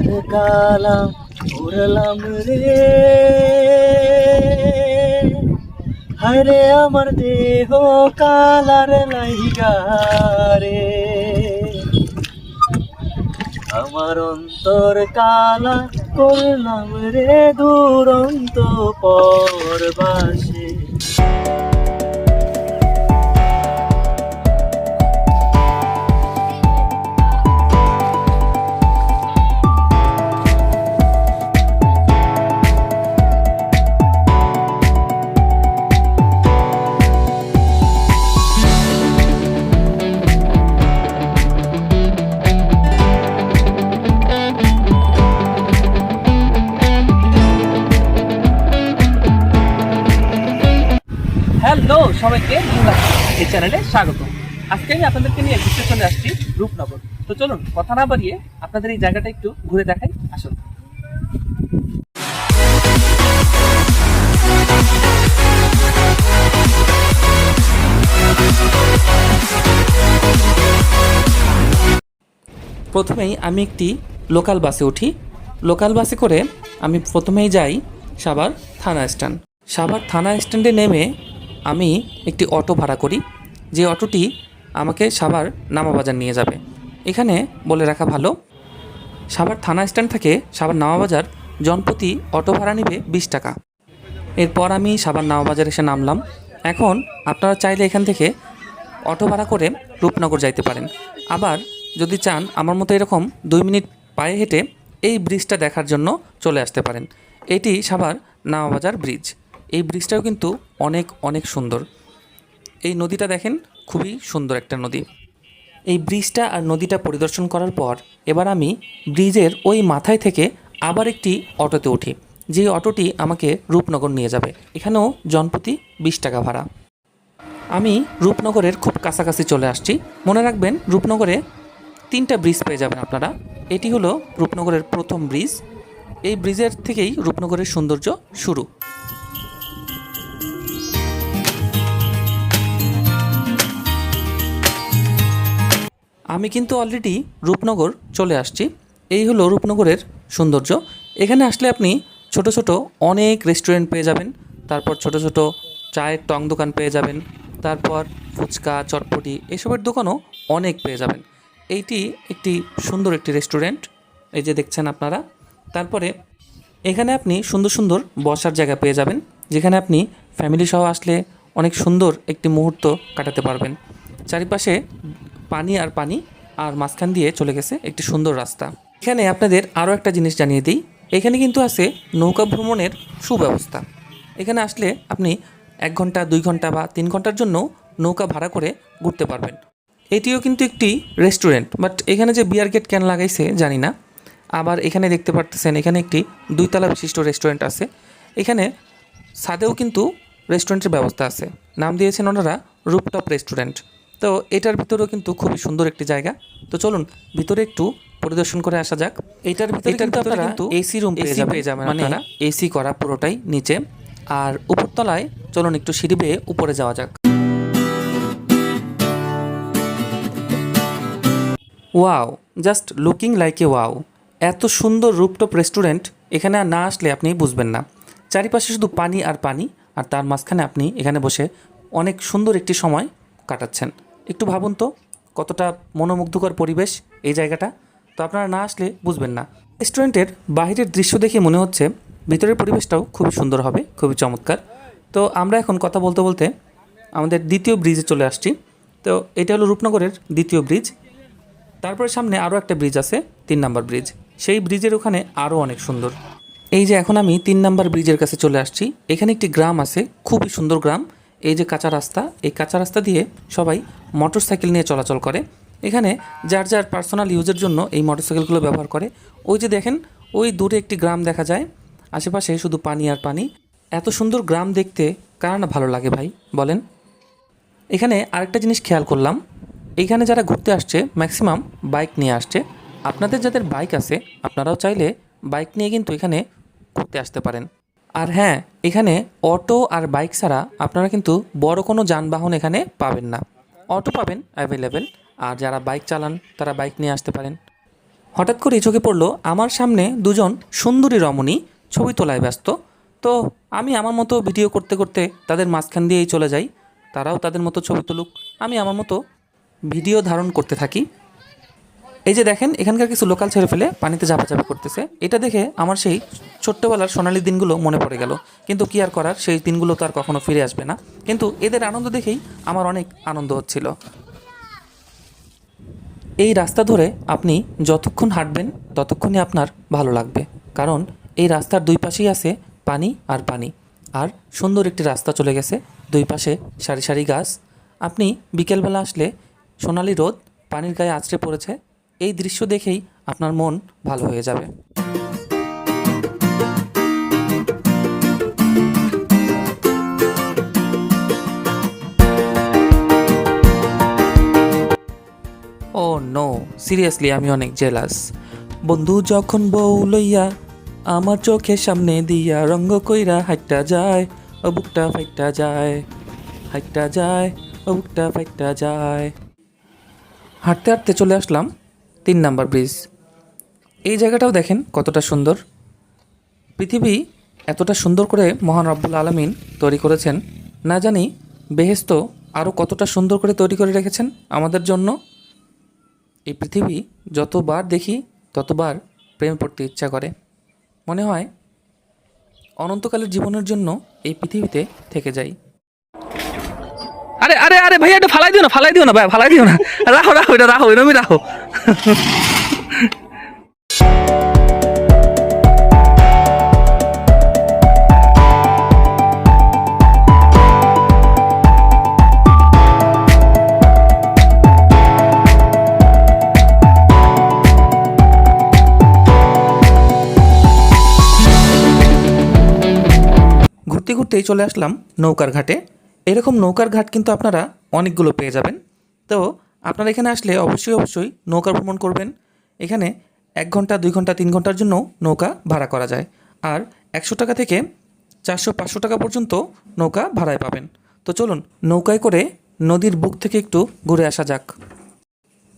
Colour কালা উড়লাম রে। হায়রে আমার দেহ কালার লাইগা রে। আমার অন্তর কালা করলাম রে, দুরন্ত পরবাসে। সবাইকে এই চ্যানেলে স্বাগত আজকে আমি আপনাদেরকে নিয়ে চলে আসছি রূপনগর। তো চলুন, কথা না বাড়িয়ে আপনাদের এই জায়গাটা একটু ঘুরে দেখাই, আসুন। প্রথমেই আমি একটি লোকাল বাসে উঠি। লোকাল বাসে করে আমি প্রথমেই যাই সাভার থানা স্ট্যান্ড। সাভার থানা স্ট্যান্ডে নেমে আমি একটি অটো ভাড়া করি, যে অটোটি আমাকে সাভার নামাবাজার নিয়ে যাবে। এখানে বলে রাখা ভালো, সাভার থানা স্ট্যান্ড থেকে সাভার নামাবাজার জনপ্রতি অটো ভাড়া নেবে বিশ টাকা। এরপর আমি সাভার নামাবাজার এসে নামলাম। এখন আপনারা চাইলে এখান থেকে অটো ভাড়া করে রূপনগর যাইতে পারেন। আবার যদি চান, আমার মতো এরকম দুই মিনিট পায়ে হেঁটে এই ব্রিজটা দেখার জন্য চলে আসতে পারেন। এটি সাভার নামাবাজার ব্রিজ। এই ব্রিজটাও কিন্তু অনেক অনেক সুন্দর। এই নদীটা দেখেন, খুবই সুন্দর একটা নদী। এই ব্রিজটা আর নদীটা পরিদর্শন করার পর এবার আমি ব্রিজের ওই মাথায় থেকে আবার একটি অটোতে উঠি। যে অটোটি আমাকে রূপনগর নিয়ে যাবে। এখানেও জনপ্রতি বিশ টাকা ভাড়া। আমি রূপনগরের খুব কাছাকাছি চলে আসছি। মনে রাখবেন, রূপনগরে তিনটা ব্রিজ পেয়ে যাবেন আপনারা। এটি হলো রূপনগরের প্রথম ব্রিজ। এই ব্রিজের থেকেই রূপনগরের সৌন্দর্য শুরু। আমি কিন্তু অলরেডি রূপনগর চলে আসছি। এই হলো রূপনগরের সৌন্দর্য। এখানে আসলে আপনি ছোট ছোট অনেক রেস্টুরেন্ট পেয়ে যাবেন। তারপর ছোট ছোট চায়ের টং দোকান পেয়ে যাবেন। তারপর ফুচকা, চটপটি এসবের দোকানও অনেক পেয়ে যাবেন। এইটি একটি সুন্দর একটি রেস্টুরেন্ট এই যে দেখছেন আপনারা। তারপরে এখানে আপনি সুন্দর সুন্দর বসার জায়গা পেয়ে যাবেন। যেখানে আপনি ফ্যামিলি সহ আসলে অনেক সুন্দর একটি মুহূর্ত কাটাতে পারবেন। চারিপাশে পানি আর পানি আর মাঝখান দিয়ে চলে গেছে একটি সুন্দর রাস্তা। এখানে আপনাদের আরও একটা জিনিস জানিয়ে দিই। এখানে কিন্তু আছে নৌকা ভ্রমণের সুব্যবস্থা। এখানে আসলে আপনি এক ঘণ্টা, দুই ঘণ্টা বা তিন ঘণ্টার জন্য নৌকা ভাড়া করে ঘুরতে পারবেন। এটিও কিন্তু একটি রেস্টুরেন্ট, বাট এখানে যে বিয়ার গেট কেন লাগাইছে জানি না। আবার এখানে দেখতে পারতেছেন এখানে একটি দুইতলা বিশিষ্ট রেস্টুরেন্ট আছে। এখানে ছাদেও কিন্তু রেস্টুরেন্টের ব্যবস্থা আছে। নাম দিয়েছেন ওনারা রুপটপ রেস্টুরেন্ট। তো এটার ভিতরেও কিন্তু খুবই সুন্দর একটি জায়গা। তো চলুন ভিতরে একটু পরিদর্শন করে আসা যাক। এটার ভিতরে কিন্তু আপনারা কিন্তু এসি রুম পেয়ে যাবেন। পেয়ে যাবেন মানে এসি করা পুরোটাই নিচে। আর উপরতলায় চলুন একটু সিঁড়ি বেয়ে উপরে যাওয়া যাক। Wow just looking like a wow. এত সুন্দর রুপটপ রেস্টুরেন্ট এখানে আর না আসলে আপনি বুঝবেন না। চারিপাশে শুধু পানি আর পানি আর তার মাঝখানে আপনি এখানে বসে অনেক সুন্দর একটি সময় কাটাচ্ছেন। একটু ভাবুন তো, কতটা মনোমুগ্ধকর পরিবেশ এই জায়গাটা। তো আপনারা না আসলে বুঝবেন না। রেস্টুরেন্টের বাইরের দৃশ্য দেখে মনে হচ্ছে ভিতরের পরিবেশটাও খুবই সুন্দর হবে, খুবই চমৎকার। তো আমরা এখন কথা বলতে বলতে আমাদের দ্বিতীয় ব্রিজে চলে আসছি। তো এটা হলো রূপনগরের দ্বিতীয় ব্রিজ তারপরে সামনে আরও একটা ব্রিজ আছে, তিন নাম্বার ব্রিজ সেই ব্রিজের ওখানে আরও অনেক সুন্দর। এই যে এখন আমি তিন নাম্বার ব্রিজের কাছে চলে আসছি, এখানে একটি গ্রাম আছে, খুবই সুন্দর গ্রাম। এই যে কাঁচা রাস্তা, এই কাঁচা রাস্তা দিয়ে সবাই মোটর সাইকেল নিয়ে চলাচল করে। এখানে যার যার পার্সোনাল ইউজের জন্য এই মোটর সাইকেলগুলো ব্যবহার করে। ওই যে দেখেন, ওই দূরে একটি গ্রাম দেখা যায়। আশেপাশে শুধু পানি আর পানি। এত সুন্দর গ্রাম দেখতে কার না ভালো লাগে ভাই, বলেন? এখানে আরেকটা জিনিস খেয়াল করলাম। এইখানে যারা ঘুরতে আসছে ম্যাক্সিমাম বাইক নিয়ে আসছে। আপনাদের যাদের বাইক আছে, আপনারাও চাইলে বাইক নিয়ে কিন্তু এখানে ঘুরতে আসতে পারেন। আর হ্যাঁ এখানে অটো আর বাইক ছাড়া আপনারা কিন্তু বড় কোনো যানবাহন এখানে পাবেন না। অটো পাবেন অ্যাভেলেবেল আর যারা বাইক চালান, তারা বাইক নিয়ে আসতে পারেন। হঠাৎ করে চোখে পড়ল, আমার সামনে দুজন সুন্দরী রমণী ছবি তোলায় ব্যস্ত। তো আমি আমার মতো ভিডিও করতে করতে তাদের মাঝখান দিয়েই চলে যাই। তারাও তাদের মতো ছবি তুলুক। আমি আমার মতো ভিডিও ধারণ করতে থাকি। এই যে দেখেন, এখানকার কিছু লোকাল ছেড়ে ফেলে পানিতে ঝাপাঝাপি করতেছে। এটা দেখে আমার সেই ছোট্টবেলার সোনালি দিনগুলো মনে পড়ে গেল। কিন্তু কি আর করার, সেই দিনগুলো তো আর কখনো ফিরে আসবে না। কিন্তু এদের আনন্দ দেখেই আমার অনেক আনন্দ হচ্ছিল। এই রাস্তা ধরে আপনি যতক্ষণ হাঁটবেন, ততক্ষণই আপনার ভালো লাগবে। কারণ এই রাস্তার দুই পাশেই আছে পানি আর পানি। আর সুন্দর একটি রাস্তা চলে গেছে, দুই পাশে সারি সারি গাছ। আপনি বিকেলবেলা আসলে সোনালি রোদ পানির গায়ে আছড়ে পড়েছে এই দৃশ্য দেখেই আপনার মন ভালো হয়ে যাবে। ও নো সিরিয়াসলি আমি অনেক জেলাস বন্ধু, যখন বউ লইয়া আমার চোখের সামনে দিয়া রঙ্গ কইরা হাইটটা যায়, ও বুকটা যায়, হাইটটা যায়, ও বুকটা যায়। হাঁটতে হাঁটতে চলে আসলাম তিন নাম্বার ব্রিজ। এই জায়গাটাও দেখেন কতটা সুন্দর। পৃথিবী এতটা সুন্দর করে মহান রব্বুল আলমিন তৈরি করেছেন। না জানি বেহেস্ত আরও কতটা সুন্দর করে তৈরি করে রেখেছেন আমাদের জন্য। এই পৃথিবী যতবার দেখি, ততবার প্রেম পড়তে ইচ্ছা করে। মনে হয় অনন্তকালের জীবনের জন্য এই পৃথিবীতে থেকে যাই। আরে আরে আরে, ভাইয়া এটা ফালাই দিও না, ফালাই দিও না ভাই ফালাই দিও না। রাখো রাখো, এটা রাখো, এরমই রাখো। ঘুরতে ঘুরতেই চলে আসলাম নৌকার ঘাটে। এরকম নৌকার ঘাট কিন্তু আপনারা অনেকগুলো পেয়ে যাবেন। তো আপনারা এখানে আসলে অবশ্যই অবশ্যই নৌকা ভ্রমণ করবেন। এখানে এক ঘণ্টা, দুই ঘণ্টা, তিন ঘণ্টার জন্য নৌকা ভাড়া করা যায়। আর একশো টাকা থেকে চারশো, পাঁচশো টাকা পর্যন্ত নৌকা ভাড়ায় পাবেন। তো চলুন, নৌকায় করে নদীর বুক থেকে একটু ঘুরে আসা যাক।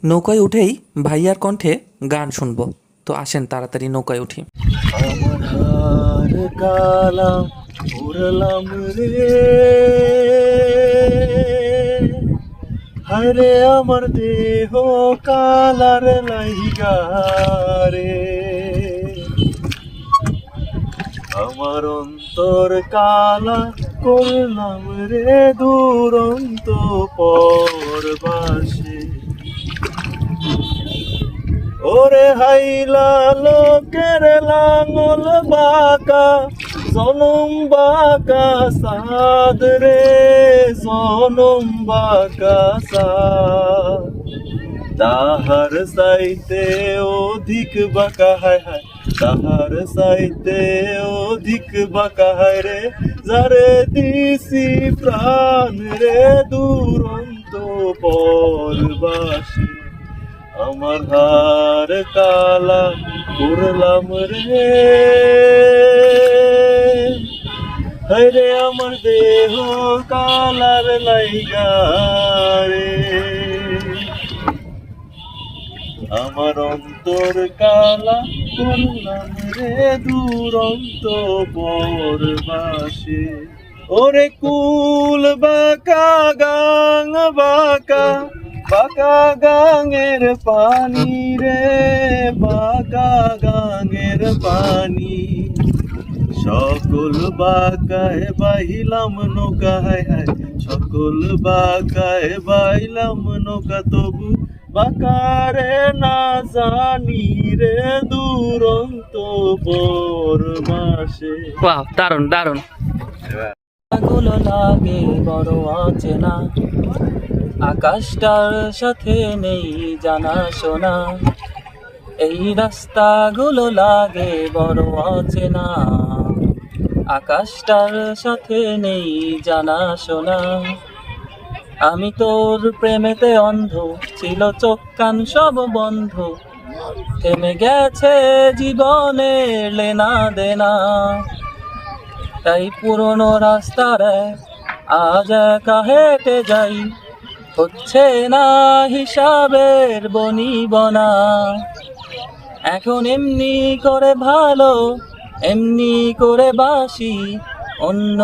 নৌকায় উঠেই ভাইয়ার কণ্ঠে গান শুনব। তো আসেন তাড়াতাড়ি নৌকায় উঠি। রে। হরে আমার দেহ কালার লাইগা রে আমার অন্তর কালা করলাম রে দুরন্ত পরবাসে ওরে হাইলা লোকের লাঙল বাকা জনম বাকা সাদ রে, জনম বাকা তাহার সাইতে অধিক বাকা, হায় হায়। তাহার সাইতে অধিক বাকা, হায় রে, যারে দিছি প্রাণ রে দুরন্ত পরবাসী। আমার হার কালা করলাম রে। হরে আমার দেহ কালার লাইগা রে। আমার অন্তর কালা করলাম রে দুরন্ত পরবাসে ওরে কুল বাঁকা গাং বাঁকা বাঁকা গাঙের পানি রে, বাঁকা গাঙের পানি। সকল বাকায় বাইলাম নৌকা হায় হায় সকল বাঁকায় বাইলাম নৌকা তবু বাঁকারে না জানি রে দুরন্ত পরবাসে বাহ দারুণ দারুণগুলো লাগে বড় অচেনা। আকাশটার সাথে নেই জানা শোনা। এই রাস্তাগুলো লাগে বড় অচেনা। আকাশটার সাথে নেই জানা শোনা। আমি তোর প্রেমেতে অন্ধ, ছিল চোখ কান সব বন্ধ। থেমে গেছে জীবনের লেনা দেনা। তাই পুরনো রাস্তারে আজ একা হেঁটে যাই। হচ্ছে না হিসাবের বনি বনা। এখন এমনি করে ভালো এমনি করে বাসি অন্য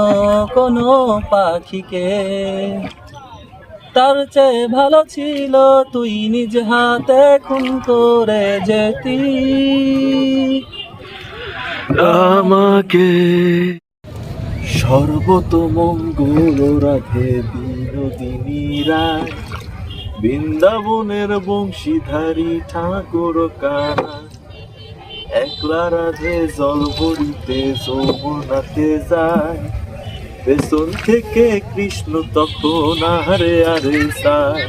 কোনো পাখিকে। তার চেয়ে ভালো ছিল তুই নিজ হাতে খুন করে যেতি। আমাকে সর্বতমঙ্গল রাধে বিনোদিনী রায়, বৃন্দাবনের বংশীধারী ঠাকুর কানা একলা রাধে জল ভরিতে যমুনাতে যায় পেছন থেকে কৃষ্ণ তখন আরে আরে চায়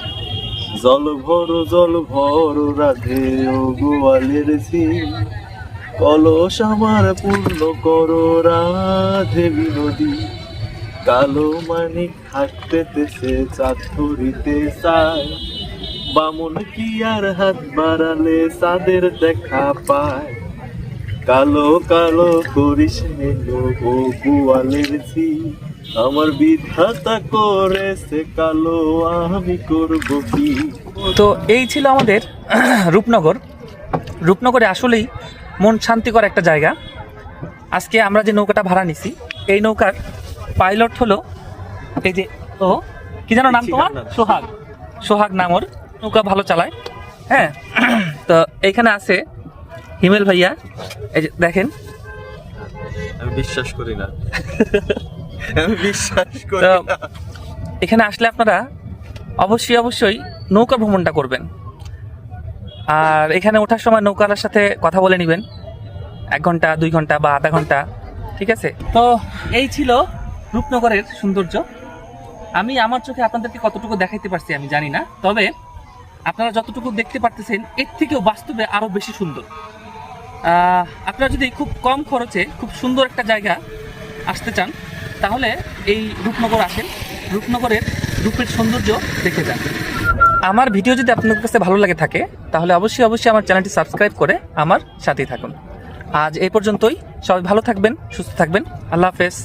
জল ভর জল ভর, রাধে ও গোয়ালের ঝিল। কলস আমার পূর্ণ করো, রাধে বিনোদী। কালো মানিক হাঁটতেছে চাঁদ ধরিতে চায়। বামন কি আর হাত বাড়ালে, চাঁদের দেখা পায়। কালো কালো করিস ও গোয়ালের আমার বিধাতা করেছে কালো আমি করব কি? তো এই ছিল আমাদের রূপনগর। রূপনগরে আসলেই মন শান্তিকর একটা জায়গা। আজকে আমরা যে নৌকাটা ভাড়া নিছি এই নৌকার পাইলট হলো এই যে ও কি যেন নাম তোমার? সোহাগ। সোহাগ নাম ওর। নৌকা ভালো চালায়। হ্যাঁ তো এইখানে আছে হিমেল ভাইয়া এই যে দেখেন। আমি বিশ্বাস করি না। আমি বিশ্বাস করি না। এখানে আসলে আপনারা অবশ্যই অবশ্যই নৌকা ভ্রমণটা করবেন। আর এখানে ওঠার সময় নৌকার সাথে কথা বলে নেবেন। এক ঘণ্টা দুই ঘণ্টা বা আধা ঘণ্টা ঠিক আছে? তো এই ছিল রূপনগরের সৌন্দর্য। আমি আমার চোখে আপনাদেরকে কতটুকু দেখাইতে পারছি আমি জানি না। তবে আপনারা যতটুকু দেখতে পারতেছেন এর থেকেও বাস্তবে আরও বেশি সুন্দর। আপনারা যদি খুব কম খরচে খুব সুন্দর একটা জায়গা আসতে চান, তাহলে এই রূপনগর আসেন। রূপনগরের রূপের সৌন্দর্য দেখে যান। আমার ভিডিও যদি আপনাদের কাছে ভালো লাগে থাকে, তাহলে অবশ্যই অবশ্যই আমার চ্যানেলটি সাবস্ক্রাইব করে আমার সাথেই থাকুন। আজ এই পর্যন্তই। সবাই ভালো থাকবেন, সুস্থ থাকবেন। আল্লাহ হাফেজ।